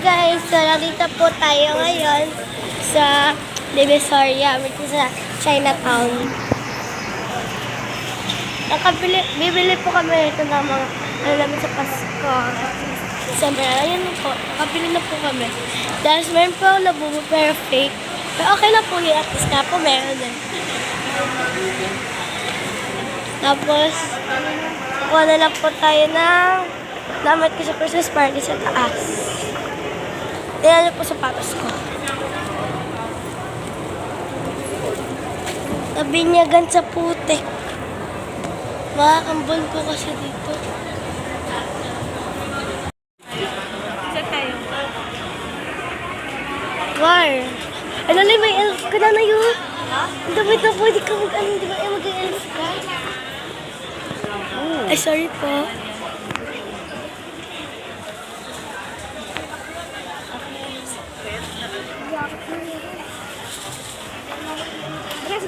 So, nandito po tayo ngayon sa Divisoria, which is sa Chinatown. Nakabili, bibili po kami ito ng mga ano namin sa Pasko. December, ayun na po. Nakabili na po kami. Dahil meron po ako nabubo pero fake. Pero okay na po yun. At least nga po meron eh. Tapos, kuha na lang po tayo ng damit ko sa Christmas party sa taas. Niyo po sapatos ko. Nabinyagan sa putik. Makakambon po kasi dito. Isa tayo. War. Ano na may elf ka na na yun? Ang dami na pwede ka mag ano, di ba? Eh, mag-elf ka. Ay, sorry po.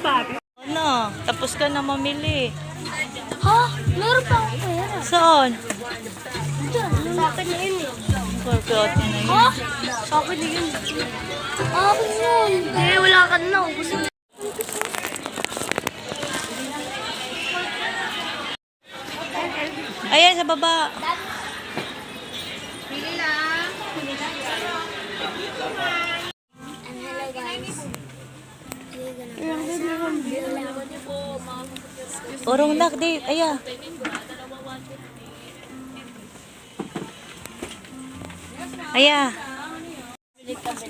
Bag. Ano? Tapos ka na mamili. Ha? Meron pa akong pera. Saan? Sa akin na yun eh. Workout na na yun. Ha? Sa akin na yun. Akin yun. Hindi, wala ka na. Gusto mo. Ayan, sa baba. Hello Orong nak, di. Aya. Aya. Bili kami